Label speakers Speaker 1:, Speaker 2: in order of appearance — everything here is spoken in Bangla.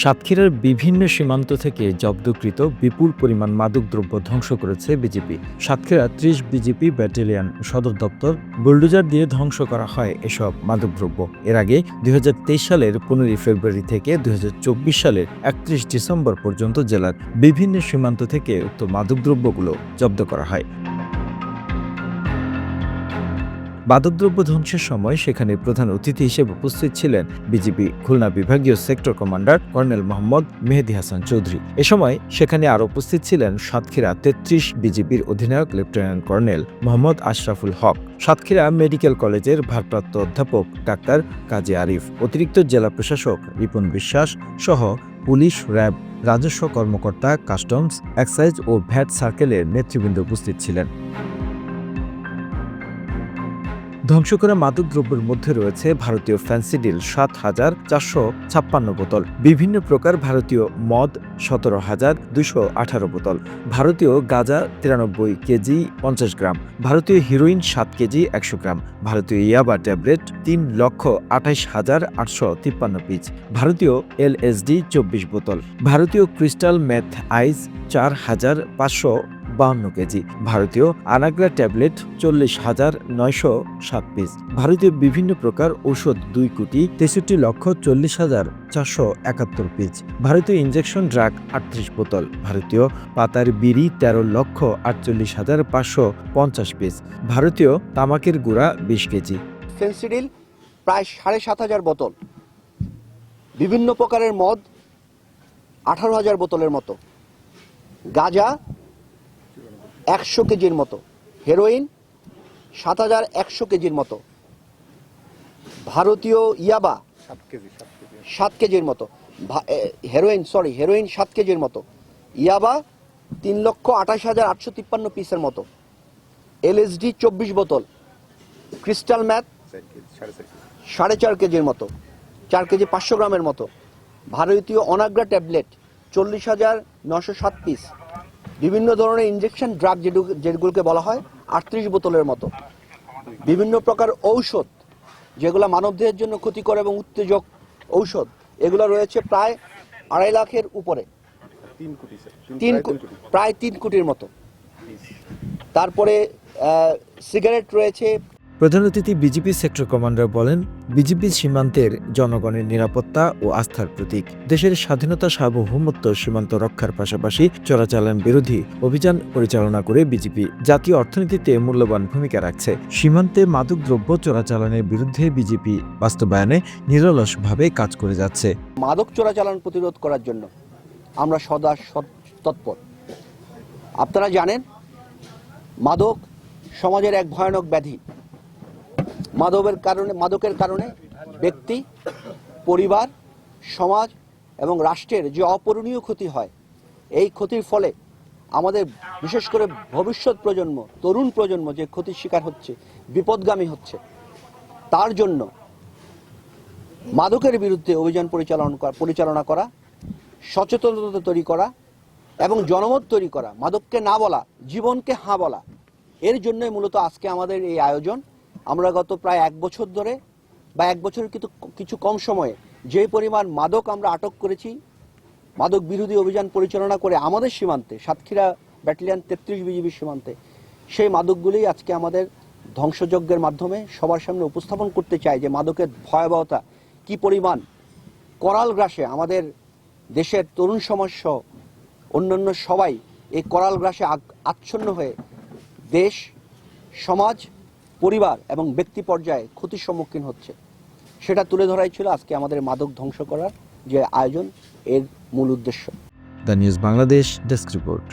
Speaker 1: সাতক্ষীরার বিভিন্ন সীমান্ত থেকে জব্দকৃত বিপুল পরিমাণ মাদকদ্রব্য ধ্বংস করেছে বিজেপি। সাতক্ষীরা ত্রিশ বিজেপি ব্যাটালিয়ন সদর দপ্তর বুলডোজার দিয়ে ধ্বংস করা হয় এসব মাদকদ্রব্য এর আগে দুই হাজার তেইশ সালের পনেরোই ফেব্রুয়ারি থেকে দুই হাজার চব্বিশ সালের একত্রিশ ডিসেম্বর পর্যন্ত জেলার বিভিন্ন সীমান্ত থেকে উক্ত মাদকদ্রব্যগুলো জব্দ করা হয়। মাদকদ্রব্য ধ্বংসের সময় সেখানে প্রধান অতিথি হিসেবে উপস্থিত ছিলেন বিজিবি খুলনা বিভাগীয় sector commander colonel Mohammad Mehedi Hasan Chowdhury. এ সময় সেখানে আরও উপস্থিত ছিলেন সাতক্ষীরা তেত্রিশ বিজিবির অধিনায়ক lieutenant colonel Mohammad Ashraful Haque, Satkhira medical কলেজের ভারপ্রাপ্ত অধ্যাপক ডাক্তার কাজী আরিফ, অতিরিক্ত জেলা প্রশাসক রিপন বিশ্বাস সহ পুলিশ, র্যাব, রাজস্ব কর্মকর্তা, কাস্টমস, এক্সাইজ ও ভ্যাট সার্কেলের নেতৃবৃন্দ উপস্থিত ছিলেন। ধ্বংস করা মাদকদ্রব্যের মধ্যে রয়েছে ভারতীয় ফ্যান্সিডিল সাত হাজার চারশো ছাপ্পান্ন বোতল। বিভিন্ন প্রকার ভারতীয় মদ সতেরো হাজার দুশো আঠারো বোতল। ভারতীয় গাঁজা তিরানব্বই কেজি পঞ্চাশ গ্রাম। ভারতীয় হিরোইন সাত কেজি একশো গ্রাম। ভারতীয় ইয়াবা ট্যাবলেট তিন লক্ষ আঠাইশ হাজার আটশো তিপ্পান্ন পিচ ভারতীয় এলএসডি চব্বিশ বোতল। ভারতীয় ক্রিস্টাল ম্যাথ আইস চার হাজার পাঁচশো বাহান্ন কেজি। ভারতীয় আনাগ্রা ট্যাবলেট চল্লিশ হাজার নয়শো সাত পিস। ভারতীয় বিভিন্ন প্রকার ঔষধ দুই কোটি তেষট্টি লক্ষ চল্লিশ হাজার চারশো একাত্তর পিস। ভারতীয় ইঞ্জেকশন ড্রাগ আটত্রিশ বোতল। ভারতীয় পাতার বিড়ি তেরো লক্ষ আটচল্লিশ হাজার পাঁচশো পঞ্চাশ পিস। ভারতীয় তামাকের গুঁড়া বিশ কেজি।
Speaker 2: ফেন্সিডিল প্রায় সাড়ে সাত হাজার বোতল। বিভিন্ন প্রকারের মদ আঠারো হাজার বোতলের মতো। গাঁজা একশো কেজির মতো। হেরোইন সাত হাজার একশো কেজির মতো। ভারতীয় ইয়াবা সাত কেজির মতো। হেরোইন সরি হেরোইন সাত কেজির মতো। ইয়াবা তিন লক্ষ আঠাশ হাজার আটশো তিপ্পান্ন পিসের মতো। এলএসডি চব্বিশ বোতল। ক্রিস্টাল ম্যাথ সাড়ে চার কেজির মতো। চার কেজি পাঁচশো গ্রামের মতো। ভারতীয় অনাগ্রা ট্যাবলেট চল্লিশ হাজার নশো সাত পিস বিভিন্ন ধরনের ইঞ্জেকশন ড্রাগ যেগুলোকে বলা হয় আটত্রিশ বোতলের মতো। বিভিন্ন প্রকার ঔষধ যেগুলো মানবদেহের জন্য ক্ষতিকর এবং উত্তেজক ঔষধ এগুলো রয়েছে প্রায় আড়াই লাখের উপরে। তিন প্রায় তিন কোটির মতো। তারপরে সিগারেট রয়েছে
Speaker 1: প্রধান অতিথি বিজেপি সেক্টর কমান্ডার বলেন, বিজেপি সীমান্তের জনগণের নিরাপত্তা ও আস্থার প্রতীক। দেশের স্বাধীনতা সার্বভৌমত্ব সীমান্ত রক্ষার পাশাপাশি চোরাচালান বিরোধী অভিযান পরিচালনা করে বিজেপি জাতীয় অর্থনীতিতে মূল্যবান ভূমিকা রাখছে। সীমান্তে মাদক দ্রব্য চোরাচালানের বিরুদ্ধে বিজেপি বাস্তবায়নে নিরলসভাবে কাজ করে যাচ্ছে।
Speaker 2: মাদক চোরাচালান প্রতিরোধ করার জন্য আমরা সদা তৎপর। আপনারা জানেন, মাদক সমাজের এক ভয়ানক ব্যাধি। মাদকের কারণে মাদকের কারণে ব্যক্তি, পরিবার, সমাজ এবং রাষ্ট্রের যে অপূরণীয় ক্ষতি হয়, এই ক্ষতির ফলে আমাদের বিশেষ করে ভবিষ্যৎ প্রজন্ম, তরুণ প্রজন্ম যে ক্ষতির শিকার হচ্ছে, বিপদগামী হচ্ছে, তার জন্য মাদকের বিরুদ্ধে অভিযান পরিচালনা করা পরিচালনা করা, সচেতনতা তৈরি করা এবং জনমত তৈরি করা, মাদককে না বলা, জীবনকে হাঁ বলা, এর জন্যই মূলত আজকে আমাদের এই আয়োজন। আমরা গত প্রায় এক বছর ধরে বা এক বছরের কিন্তু কিছু কম সময়ে যে পরিমাণ মাদক আমরা আটক করেছি, মাদক বিরোধী অভিযান পরিচালনা করে আমাদের সীমান্তে, সাতক্ষীরা ব্যাটালিয়ান তেত্রিশ বিজিবি সীমান্তে, সেই মাদকগুলি আজকে আমাদের ধ্বংসযজ্ঞের মাধ্যমে সবার সামনে উপস্থাপন করতে চাই যে মাদকের ভয়াবহতা কি পরিমাণ, করাল গ্রাসে আমাদের দেশের তরুণ সমাজ সহ অন্যান্য সবাই এই করাল গ্রাসে আচ্ছন্ন হয়ে দেশ, সমাজ পরিবার এবং ব্যক্তি পর্যায়ে ক্ষতির সম্মুখীন হচ্ছে। সেটা তুলে ধরাই ছিল আজকে আমাদের মাদক ধ্বংস করার যে আয়োজন, এর মূল উদ্দেশ্য।
Speaker 1: The news Bangladesh desk report.